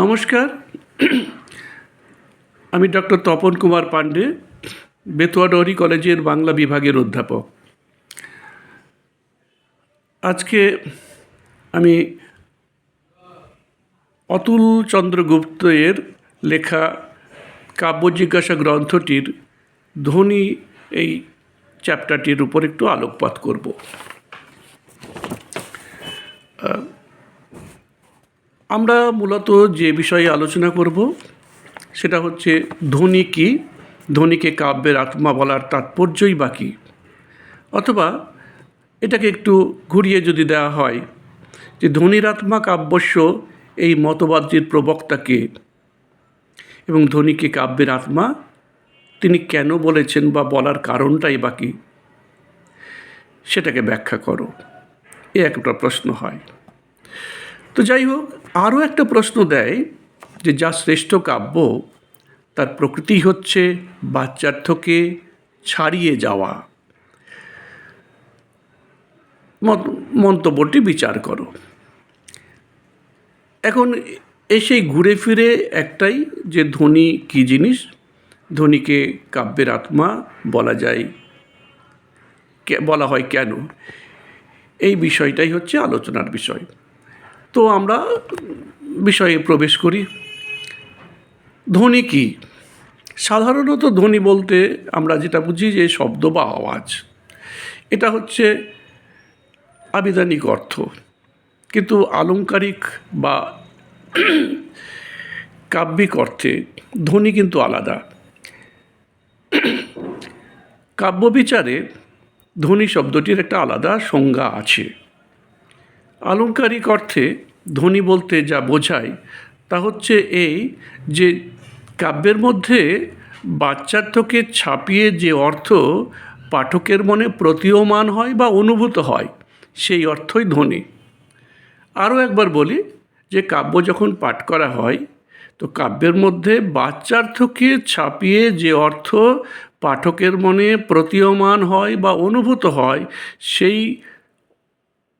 নমস্কার। আমি ডক্টর তপন কুমার পাণ্ডে বেতুয়াডহরি কলেজের বাংলা বিভাগের অধ্যাপক। আজকে আমি অতুল চন্দ্রগুপ্তের লেখা কাব্য জিজ্ঞাসা গ্রন্থটির ধ্বনি এই চ্যাপ্টারটির উপর একটু আলোকপাত করব। আমরা মূলত যে বিষয়ে আলোচনা করব, সেটা হচ্ছে ধ্বনি কি? ধ্বনিকে কাব্যের আত্মা বলার তাৎপর্যই বাকি অথবা এটাকে একটু ঘুরিয়ে যদি দেওয়া হয়, যে ধ্বনির আত্মা কাব্যস্য এই মতবাদটির প্রবক্তাকে এবং ধ্বনিকে কাব্যের আত্মা তিনি কেন বলেছেন বা বলার কারণটাই বাকি সেটাকে ব্যাখ্যা করো। এ একটা প্রশ্ন হয়। তো যাই হোক, আরও একটা প্রশ্ন দেয় যে যা শ্রেষ্ঠ কাব্য, তার প্রকৃতি হচ্ছে বাচ্চার্থকে ছাড়িয়ে যাওয়া। মন্তব্যটি বিচার করো। এখন এসেই ঘুরে ফিরে একটাই যে ধ্বনি কি জিনিস? ধ্বনিকে কাব্যের আত্মা বলা যায় বলা হয় কেন? এই বিষয়টাই হচ্ছে আলোচনার বিষয়। তো আমরা বিষয়ে প্রবেশ করি। ধ্বনি কি? সাধারণত ধ্বনি বলতে আমরা যেটা বুঝি যে শব্দ বা আওয়াজ। এটা হচ্ছে আবিধানিক অর্থ। কিন্তু আলংকারিক বা কাব্যিক অর্থে ধ্বনি কিন্তু আলাদা। কাব্যবিচারে ধ্বনি শব্দটির একটা আলাদা সংজ্ঞা আছে। আলংকারিক অর্থে ধ্বনি বলতে যা বোঝায় তা হচ্ছে এই যে কাব্যের মধ্যে বাচ্চার্থকে ছাপিয়ে যে অর্থ পাঠকের মনে প্রতীয়মান হয় বা অনুভূত হয়, সেই অর্থই ধ্বনি। আরও একবার বলি যে কাব্য যখন পাঠ করা হয়, তো কাব্যের মধ্যে বাচ্চার্থকে ছাপিয়ে যে অর্থ পাঠকের মনে প্রতীয়মান হয় বা অনুভূত হয়, সেই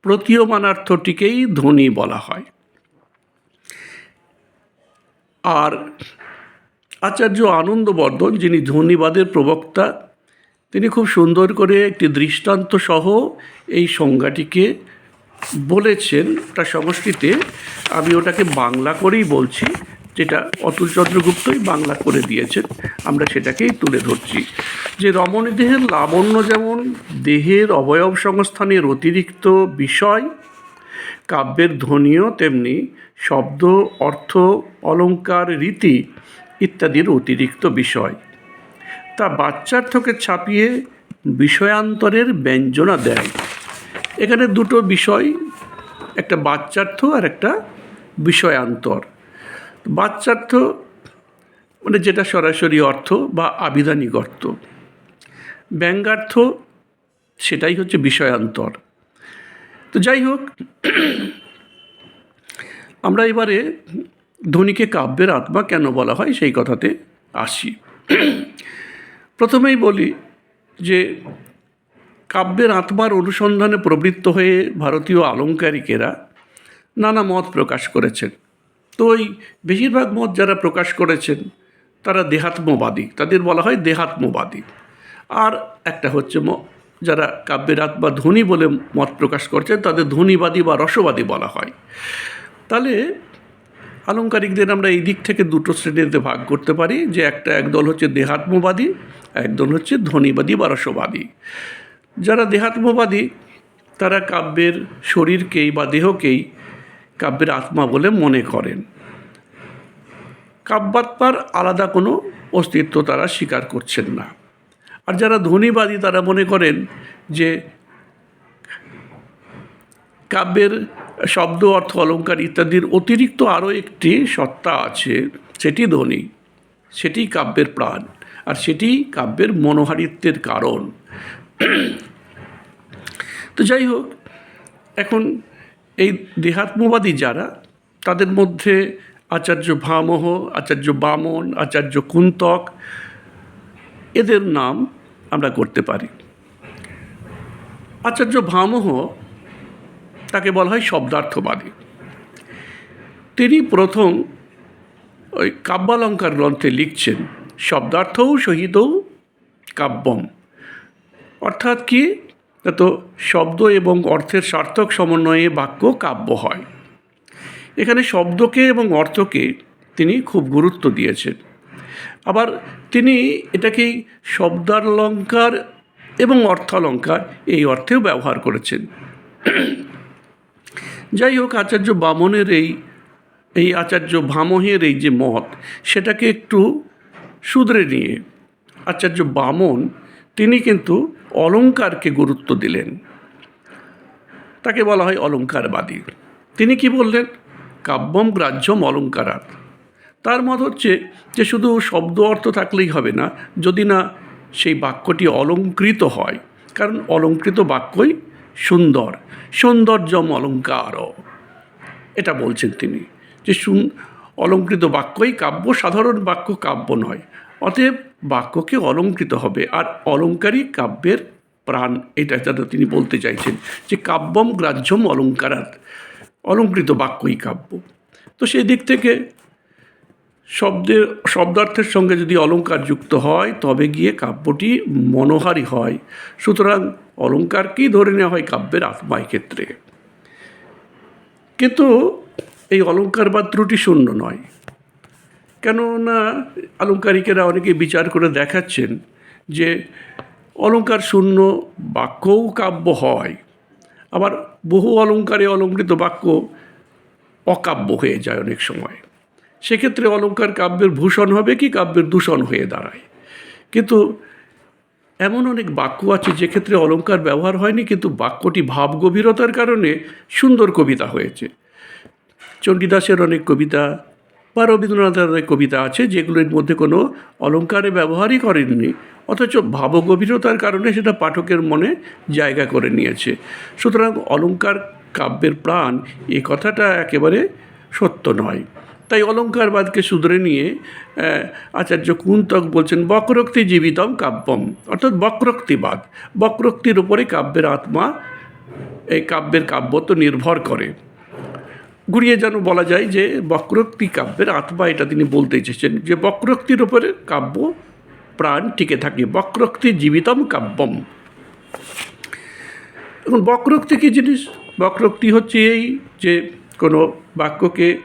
প্রতীয়মানার্থটিকেই ধ্বনি বলা হয়। আর আচার্য আনন্দবর্ধন, যিনি ধ্বনিবাদের প্রবক্তা, তিনি খুব সুন্দর করে একটি দৃষ্টান্ত সহ এই সংজ্ঞাটিকে বলেছেন। তার সংস্কৃতে আমি ওটাকে বাংলা করেই বলছি। যেটা অতুল চন্দ্রগুপ্তই বাংলা করে দিয়েছেন, আমরা সেটাকেই তুলে ধরছি। যে রমণী দেহের লাবণ্য যেমন দেহের অবয়ব সংস্থানের অতিরিক্ত বিষয়, কাব্যের ধ্বনিও তেমনি শব্দ, অর্থ, অলঙ্কার, রীতি ইত্যাদির অতিরিক্ত বিষয়। তা বাচ্চার্থকে ছাপিয়ে বিষয়ান্তরের ব্যঞ্জনা দেয়। এখানে দুটো বিষয়, একটা বাচ্চার্থ আর একটা বিষয়ান্তর। বাচ্চার্থ মানে যেটা সরাসরি অর্থ বা আবিধানিক অর্থ। ব্যঙ্গার্থ সেটাই হচ্ছে বিষয়ান্তর। তো যাই হোক, আমরা এবারে ধ্বনিকে কাব্যের আত্মা কেন বলা হয় সেই কথাতে আসি। প্রথমেই বলি যে কাব্যের আত্মার অনুসন্ধানে প্রবৃত্ত হয়ে ভারতীয় আলংকারিকেরা নানা মত প্রকাশ করেছেন। তো ওই বেশিরভাগ মত যারা প্রকাশ করেছেন, তারা দেহাত্মবাদী। তাদের বলা হয় দেহাত্মবাদী। আর একটা হচ্ছে যারা কাব্যের আত্মা ধ্বনি বলে মত প্রকাশ করছেন, তাদের ধ্বনিবাদী বা রসবাদী বলা হয়। তাহলে আলংকারিকদের আমরা এই দিক থেকে দুটো শ্রেণীতে ভাগ করতে পারি, যে একটা একদল হচ্ছে দেহাত্মবাদী, একদল হচ্ছে ধ্বনিবাদী বা রসবাদী। যারা দেহাত্মবাদী, তারা কাব্যের শরীরকেই বা দেহকেই কাব্যের আত্মা বলে মনে করেন। কাব্যাত্মার আলাদা কোনো অস্তিত্ব তারা স্বীকার করছেন না। আর যারা ধ্বনিবাদী তারা মনে করেন যে কাব্যের শব্দ, অর্থ অলঙ্কার ইত্যাদির অতিরিক্ত আরও একটি সত্তা আছে, সেটি ধ্বনি সেটি কাব্যের প্রাণ আর সেটি কাব্যের মনোহারিত্বের কারণ। তো যাই হোক, এখন এই দেহাত্মবাদী যারা, তাদের মধ্যে আচার্য ভামহ, আচার্য বামন, আচার্য কুন্তক, এদের নাম আমরা করতে পারি। আচার্য ভামহ তাকে বলা হয় শব্দার্থবাদী। তিনি প্রথম ওই কাব্যালঙ্কার গ্রন্থে লিখছেন, শব্দার্থও সহিতও কাব্যম। অর্থাৎ কি? তো শব্দ এবং অর্থের সার্থক সমন্বয়ে বাক্য কাব্য হয়। এখানে শব্দকে এবং অর্থকে তিনি খুব গুরুত্ব দিয়েছেন। আবার তিনি এটাকেই শব্দালঙ্কার এবং অর্থালঙ্কার এই অর্থেও ব্যবহার করেছেন। যাই হোক, আচার্য বামনের এই এই আচার্য ভামহের এই যে মত, সেটাকে একটু শুধরে নিয়ে আচার্য বামন তিনি কিন্তু অলঙ্কারকে গুরুত্ব দিলেন। তাকে বলা হয় অলঙ্কারবাদী তিনি কি বললেন? কাব্যম গ্রাহ্যম অলঙ্কারাত তার মত হচ্ছে যে শুধু শব্দ অর্থ থাকলেই হবে না, যদি না সেই বাক্যটি অলঙ্কৃত হয়। কারণ অলঙ্কৃত বাক্যই সুন্দর। সৌন্দর্যম অলঙ্কার এটা বলছেন তিনি যে সুন অলঙ্কৃত বাক্যই কাব্য, সাধারণ বাক্য কাব্য নয়। অতএব বাক্যকে অলঙ্কৃত হবে। আর অলঙ্কারই কাব্যের প্রাণ, এটা যেটা তিনি বলতে চাইছেন যে কাব্যম গ্রাহ্যম অলঙ্কারাত অলঙ্কৃত বাক্যই কাব্য। তো সেই দিক থেকে শব্দের শব্দার্থের সঙ্গে যদি অলঙ্কার যুক্ত হয়, তবে গিয়ে কাব্যটি মনোহারী হয়। সুতরাং অলঙ্কারকেই ধরে নেওয়া হয় কাব্যের আত্মা ক্ষেত্রে। কিন্তু এই অলঙ্কারবাদ ত্রুটি শূন্য নয়। কেননা আলঙ্কারিকেরা অনেকে বিচার করে দেখাচ্ছেন যে অলঙ্কার শূন্য বাক্যও কাব্য হয়, আবার বহু অলঙ্কারে অলঙ্কৃত বাক্য অকাব্য হয়ে যায় অনেক সময়। সেক্ষেত্রে অলঙ্কার কাব্যের ভূষণ হবে কি কাব্যের দূষণ হয়ে দাঁড়ায়। কিন্তু এমন অনেক বাক্য আছে যে ক্ষেত্রে অলঙ্কার ব্যবহার হয়নি, কিন্তু বাক্যটি ভাব গভীরতার কারণে সুন্দর কবিতা হয়েছে। চণ্ডীদাসের অনেক কবিতা বা রবীন্দ্রনাথের কবিতা আছে যেগুলোর মধ্যে কোনো অলঙ্কারে ব্যবহারই করেননি, অথচ ভাবগভীরতার কারণে সেটা পাঠকের মনে জায়গা করে নিয়েছে। সুতরাং অলঙ্কার কাব্যের প্রাণ এ কথাটা একেবারে সত্য নয়। তাই অলঙ্কারবাদকে শুধরে নিয়ে আচার্য কুন্তক বলছেন, বক্রোক্তি জীবিতম কাব্যম অর্থাৎ বক্রোক্তিবাদ। বক্রোক্তির উপরে কাব্যের আত্মা, এই কাব্যের কাব্য তো নির্ভর করে। ঘুরিয়ে যেন বলা যায় যে বক্রোক্তি কাব্যের আত্মা এটা তিনি বলতে চেয়েছেন যে বক্রোক্তির উপরে কাব্য প্রাণ টিকে থাকে, বক্রোক্তি জীবিতম কাব্যম। এখন বক্রোক্তি কী জিনিস? বক্রোক্তি হচ্ছে এই যে কোনো বাক্যকে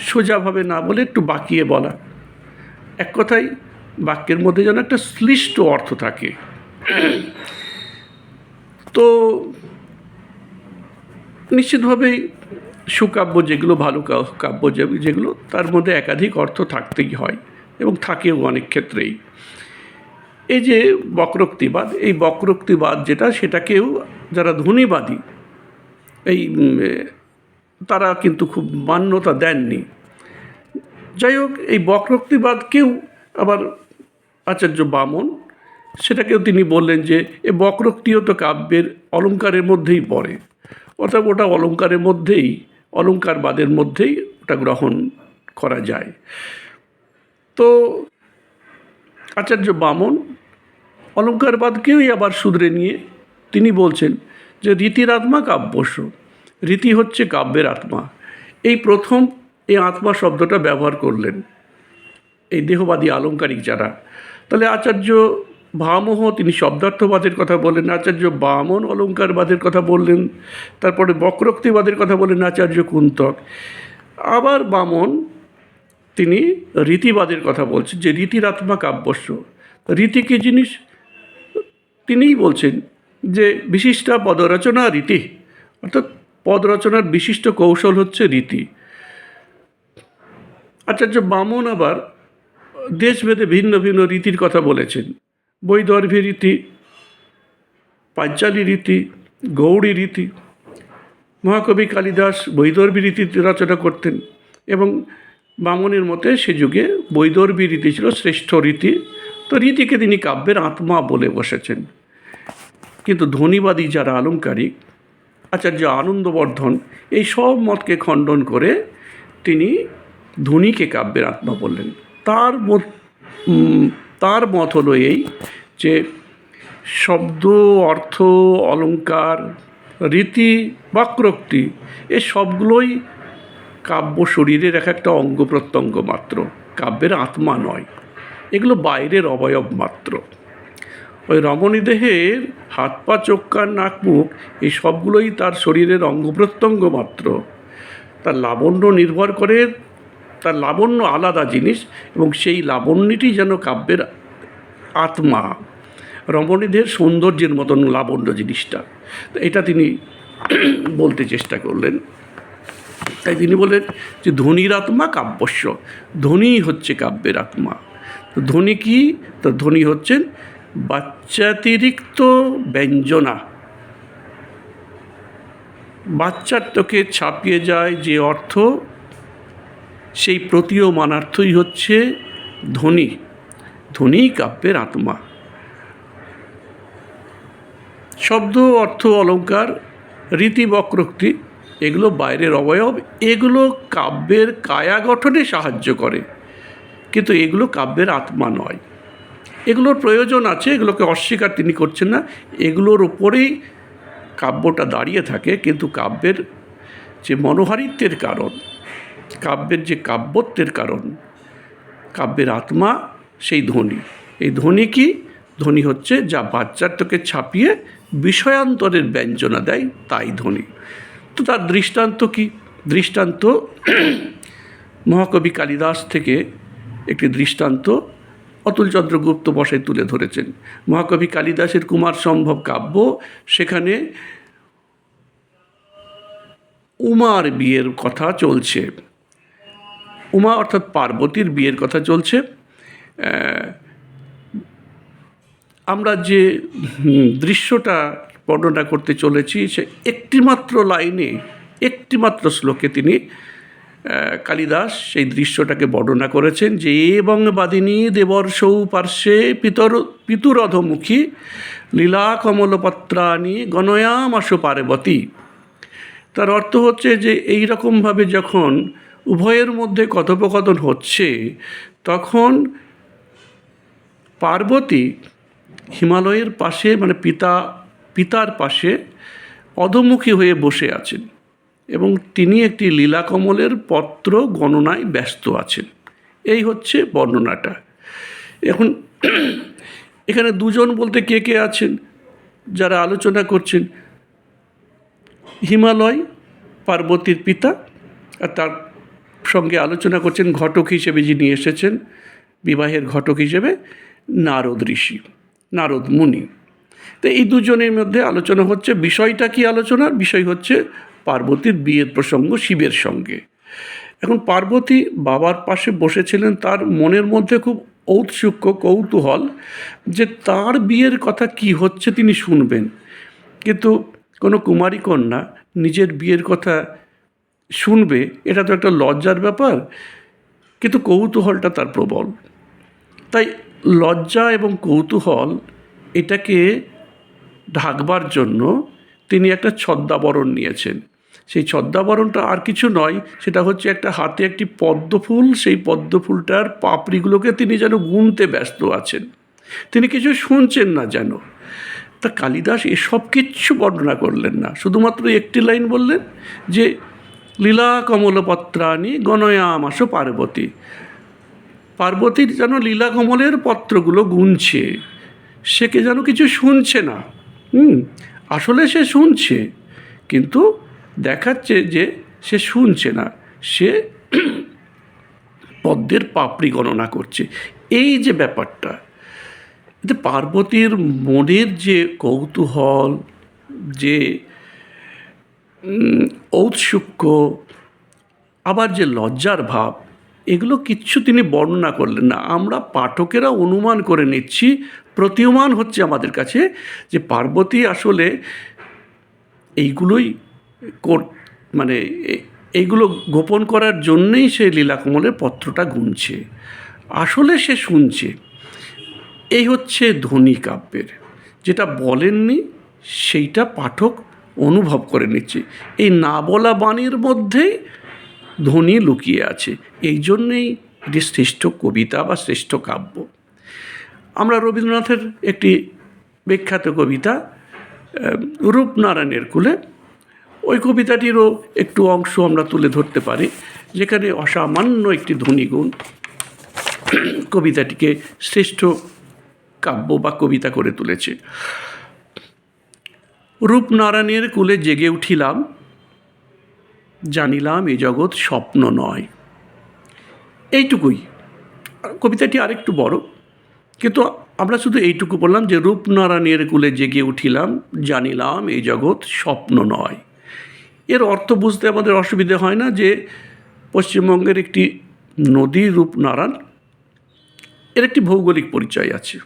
সোজাভাবে না বলে একটু বাঁকিয়ে বলা। এক কথায়, বাক্যের মধ্যে যেন একটা শ্লিষ্ট অর্থ থাকে। তো, নিশ্চিতভাবেই সুকাব্য যেগুলো, ভালো কাব্য যেগুলো, তার মধ্যে একাধিক অর্থ থাকতেই হয় এবং থাকেও অনেক ক্ষেত্রেই। এই যে বক্রোক্তিবাদ, এই বক্রোক্তিবাদ যেটা, সেটাকেও যারা ধ্বনিবাদী এই তারা কিন্তু খুব মান্যতা দেননি। যাই হোক, এই বক্রোক্তিবাদকেও আবার আচার্য বামন, সেটাকেও তিনি বললেন যে, এ বক্রোক্তিও তো কাব্যের অলঙ্কারের মধ্যেই পড়ে। অর্থাৎ ওটা অলঙ্কারের মধ্যেই অলঙ্কারবাদের মধ্যেই ওটা গ্রহণ করা যায়। তো আচার্য বামন অলঙ্কারবাদকেই আবার শুধরে নিয়ে তিনি বলছেন যে রীতির আত্মা কাব্যস্য রীতি হচ্ছে কাব্যের আত্মা। এই প্রথম এই আত্মা শব্দটা ব্যবহার করলেন এই দেহবাদী আলংকারিক যারা। তাহলে আচার্য ভামহ তিনি শব্দার্থবাদের কথা বললেন আচার্য বামন অলঙ্কারবাদের কথা বললেন, তারপরে বক্রোক্তিবাদের কথা বললেন আচার্য কুন্তক। আবার বামন তিনি রীতিবাদের কথা বলছেন, যে রীতির আত্মা কাব্যস্য। রীতি কী জিনিস? তিনিই বলছেন যে বিশিষ্টা পদরচনা রীতি, অর্থাৎ পদরচনার বিশিষ্ট কৌশল হচ্ছে রীতি। আচার্য বামন আবার দেশভেদে ভিন্ন ভিন্ন রীতির কথা বলেছেন। বৈদর্ভী রীতি, পাঞ্চালী রীতি, গৌড়ী রীতি। মহাকবি কালিদাস বৈদর্ভী রীতি রচনা করতেন এবং বামনের মতে সে যুগে বৈদর্ভী রীতি ছিল শ্রেষ্ঠ রীতি। তো রীতিকে তিনি কাব্যের আত্মা বলে বসেছেন। কিন্তু ধ্বনিবাদী যারা আলংকারিক, আচার্য আনন্দবর্ধন, এই সব মতকে খণ্ডন করে তিনি ধ্বনিকে কাব্যের আত্মা বললেন। তার তার মত হলো এই যে শব্দ, অর্থ অলঙ্কার রীতি, বাক্রোক্তি, এ সবগুলোই কাব্য শরীরের এক একটা অঙ্গ প্রত্যঙ্গ মাত্র। কাব্যের আত্মা নয়। এগুলো বাইরের অবয়ব মাত্র। ওই রমণী দেহের হাত পা, চোখ, কান, নাক, মুখ, এই সবগুলোই তার শরীরের অঙ্গ প্রত্যঙ্গ মাত্র। তার লাবণ্য নির্ভর করে তার লাবণ্য আলাদা জিনিস এবং সেই লাবণ্যটি যেন কাব্যের আত্মা, রমণীদের সৌন্দর্যের মতন লাবণ্য জিনিসটা। তো এটা তিনি বলতে চেষ্টা করলেন। তাই তিনি বলেন যে ধ্বনির আত্মা কাব্যস্য ধ্বনি হচ্ছে কাব্যের আত্মা। তো ধ্বনি কি? তো ধ্বনি হচ্ছেন বাচ্চাতিরিক্ত ব্যঞ্জনা। বাচ্চার তোকে ছাপিয়ে যায় যে অর্থ সেই প্রতীয়মানার্থই হচ্ছে ধ্বনি ধ্বনি কাব্যের আত্মা। শব্দ, অর্থ, অলঙ্কার, রীতি, বক্রোক্তি, এগুলো বাইরের অবয়ব, এগুলো কাব্যের কায়া গঠনে সাহায্য করে। কিন্তু এগুলো কাব্যের আত্মা নয়। এগুলোর প্রয়োজন আছে, এগুলোকে অস্বীকার তিনি করছেন না। এগুলোর উপরেই কাব্যটা দাঁড়িয়ে থাকে, কিন্তু কাব্যের যে মনোহারিত্বের কারণ কাব্যের যে কাব্যত্বের কারণ, কাব্যের আত্মা সেই ধ্বনি। এই ধ্বনি কি? ধ্বনি হচ্ছে যা বাচ্চার তোকে ছাপিয়ে বিষয়ান্তরের ব্যঞ্জনা দেয়, তাই ধ্বনি। তো তার দৃষ্টান্ত কি? দৃষ্টান্ত মহাকবি কালিদাস থেকে একটি দৃষ্টান্ত অতুলচন্দ্র গুপ্ত বসায় তুলে ধরেছেন। মহাকবি কালিদাসের কুমার সম্ভব কাব্য সেখানে উমার বিয়ের কথা চলছে। উমা অর্থাৎ পার্বতীর বিয়ের কথা চলছে। আমরা যে দৃশ্যটা বর্ণনা করতে চলেছি, সে একটিমাত্র লাইনে, একটিমাত্র শ্লোকে তিনি কালিদাস সেই দৃশ্যটাকে বর্ণনা করেছেন যে, এবং বাদিনী দেবর্ষৌ পার্শ্বে পিতর, পিতুরধমুখী লীলা কমলপত্রানি গণয়ামাশু পার্বতী। তার অর্থ হচ্ছে যে এই রকমভাবে যখন উভয়ের মধ্যে কথোপকথন হচ্ছে, তখন পার্বতী হিমালয়ের পাশে মানে পিতা, পিতার পাশে অধমুখী হয়ে বসে আছেন এবং তিনি একটি লীলাকমলের পত্র গণনায় ব্যস্ত আছেন। এই হচ্ছে বর্ণনাটা। এখন এখানে দুজন বলতে কে কে আছেন, যারা আলোচনা করছেন? হিমালয়, পার্বতীর পিতা আর তার সঙ্গে আলোচনা করছেন ঘটক হিসেবে যিনি এসেছেন, বিবাহের ঘটক হিসেবে নারদ ঋষি, নারদ মুনি। তো এই দুজনের মধ্যে আলোচনা হচ্ছে, বিষয়টা কি আলোচনার? বিষয় হচ্ছে পার্বতীর বিয়ের প্রসঙ্গ শিবের সঙ্গে। এখন পার্বতী বাবার পাশে বসেছিলেন, তার মনের মধ্যে খুব ঔৎসুক্য কৌতূহল যে তার বিয়ের কথা কি হচ্ছে তিনি শুনবেন। কিন্তু কোনো কুমারী কন্যা নিজের বিয়ের কথা শুনবে, এটা তো একটা লজ্জার ব্যাপার, কিন্তু কৌতূহলটা তার প্রবল। তাই লজ্জা এবং কৌতূহল এটাকে ঢাকবার জন্য তিনি একটা ছদ্মাবরণ নিয়েছেন। সেই ছদ্মাবরণটা আর কিছু নয়, সেটা হচ্ছে একটা হাতে একটি পদ্মফুল, সেই পদ্মফুলটার পাপড়িগুলোকে তিনি যেন গুনতে ব্যস্ত আছেন। তিনি কিছু শুনছেন না যেন। তা কালিদাস এসব কিচ্ছু বর্ণনা করলেন না। শুধুমাত্র একটি লাইন বললেন যে লীলা কমলপত্রানি গণয়ামাস পার্বতী। পার্বতীর যেন লীলা কমলের পত্রগুলো গুনছে, সে কে যেন কিছু শুনছে না। হুম, আসলে সে শুনছে, কিন্তু দেখাচ্ছে যে সে শুনছে না, সে পদ্মের পাপড়ি গণনা করছে। এই যে ব্যাপারটা পার্বতীর মনের যে কৌতূহল, যে ঔৎসুক্য আবার যে লজ্জার ভাব, এগুলো কিচ্ছু তিনি বর্ণনা করলেন না। আমরা পাঠকেরা অনুমান করে নিচ্ছি, প্রতীয়মান হচ্ছে আমাদের কাছে যে পার্বতী আসলে এইগুলোই মানে এইগুলো গোপন করার জন্যেই সে লীলাকমলের পত্রটা গুনছে। আসলে সে শুনছে, এই হচ্ছে ধ্বনি কাব্যের। যেটা বলেননি, সেইটা পাঠক অনুভব করে নিচ্ছি। এই না বলা বাণীর মধ্যেই ধ্বনি লুকিয়ে আছে। এই জন্যেই এটি শ্রেষ্ঠ কবিতা বা শ্রেষ্ঠ কাব্য। আমরা রবীন্দ্রনাথের একটি বিখ্যাত কবিতা রূপনারায়ণের কুলে, ওই কবিতাটিরও একটু অংশ আমরা তুলে ধরতে পারি, যেখানে অসামান্য একটি ধ্বনিগুণ কবিতাটিকে শ্রেষ্ঠ কাব্য বা কবিতা করে তুলেছে। রূপনারায়ণের কুলে জেগে উঠিলাম, জানিলাম এ জগৎ স্বপ্ন নয়। এইটুকুই। কবিতাটি আরেকটু বড়, কিন্তু আমরা শুধু এইটুকু বললাম যে রূপনারায়ণের কুলে জেগে উঠিলাম, জানিলাম এই জগৎ স্বপ্ন নয়। এর অর্থ বুঝতে আমাদের অসুবিধে হয় না যে পশ্চিমবঙ্গের একটি নদী রূপনারায়ণ, এর একটি ভৌগোলিক পরিচয় আছে।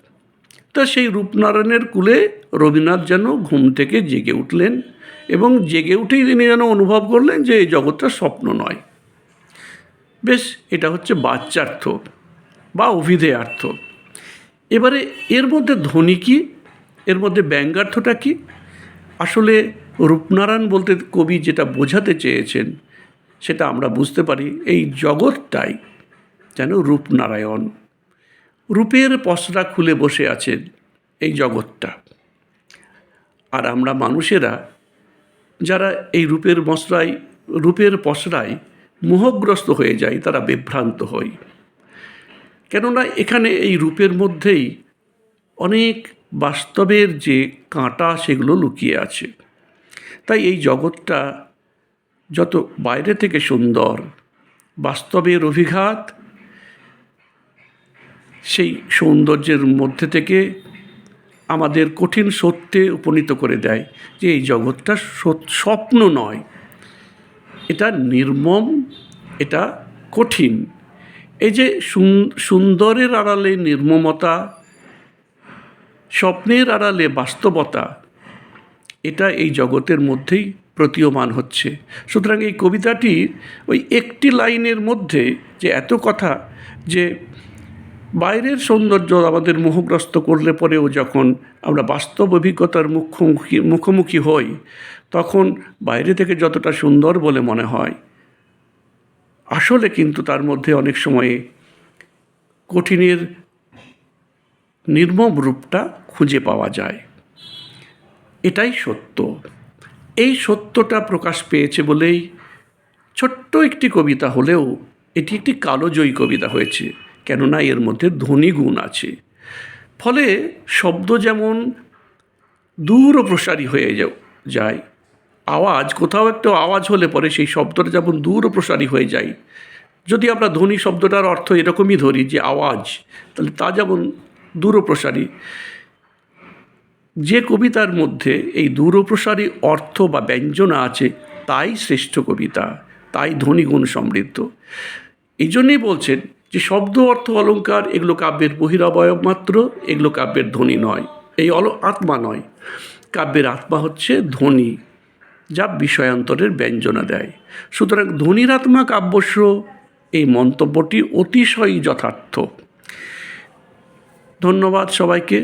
তা সেই রূপনারায়ণের কুলে রবীন্দ্রনাথ যেন ঘুম থেকে জেগে উঠলেন এবং জেগে উঠেই তিনি যেন অনুভব করলেন যে এই জগৎটা স্বপ্ন নয়। বেশ, এটা হচ্ছে বাচ্চার্থ বা অভিধেয়ার্থ। এবারে এর মধ্যে ধ্বনি কী? এর মধ্যে ব্যঙ্গার্থটা কী? আসলে রূপনারায়ণ বলতে কবি যেটা বোঝাতে চেয়েছেন, সেটা আমরা বুঝতে পারি, এই জগৎটাই যেন রূপনারায়ণ। রূপের পসরা খুলে বসে আছেন এই জগৎটা। আর আমরা মানুষেরা যারা এই রূপের মশলায় রূপের পসরায় মোহগ্রস্ত হয়ে যায় তারা বিভ্রান্ত হই কেননা এখানে এই রূপের মধ্যেই অনেক বাস্তবের যে কাঁটা, সেগুলো লুকিয়ে আছে। তাই এই জগৎটা যত বাইরে থেকে সুন্দর, বাস্তবের অভিঘাত সেই সৌন্দর্যের মধ্যে থেকে আমাদের কঠিন সত্যে উপনীত করে দেয় যে এই জগৎটা স্বপ্ন নয়। এটা নির্মম, এটা কঠিন। এই যে সুন- সুন্দরের আড়ালে নির্মমতা, স্বপ্নের আড়ালে বাস্তবতা, এটা এই জগতের মধ্যেই প্রতীয়মান হচ্ছে। সুতরাং এই কবিতাটি ওই একটি লাইনের মধ্যে যে এত কথা যে বাইরের সৌন্দর্য আমাদের মোহগ্রস্ত করলে পরেও যখন আমরা বাস্তব অভিজ্ঞতার মুখোমুখি মুখোমুখি হই, তখন বাইরে থেকে যতটা সুন্দর বলে মনে হয়, আসলে কিন্তু তার মধ্যে অনেক সময়ে কঠিনের নির্মম রূপটা খুঁজে পাওয়া যায়। এটাই সত্য। এই সত্যটা প্রকাশ পেয়েছে বলেই ছোট্ট একটি কবিতা হলেও এটি একটি কালোজয়ী কবিতা হয়েছে। কেননা এর মধ্যে ধ্বনি গুণ আছে। ফলে শব্দ যেমন দূর প্রসারী হয়ে যায়, আওয়াজ, কোথাও একটা আওয়াজ হলে পরে সেই শব্দটা যেমন দূর প্রসারী হয়ে যায়। যদি আমরা ধ্বনি শব্দটার অর্থ এরকমই ধরি যে আওয়াজ, তাহলে তা যেমন দূরপ্রসারী। যে কবিতার মধ্যে এই দূরপ্রসারী অর্থ বা ব্যঞ্জনা আছে, তাই শ্রেষ্ঠ কবিতা, তাই ধ্বনিগুণ সমৃদ্ধ। এই জন্যেই বলছেন যে শব্দ অর্থ অলঙ্কার, এগুলো কাব্যের বহিরাবয়ব মাত্র, এগুলো কাব্যের ধ্বনি নয়। এই অল আত্মা নয়। কাব্যের আত্মা হচ্ছে ধ্বনি, যা বিষয়ান্তরের ব্যঞ্জনা দেয়। সুতরাং ধ্বনির আত্মা কাব্যস্য এই মন্তব্যটি অতিশয় যথার্থ। ধন্যবাদ সবাইকে।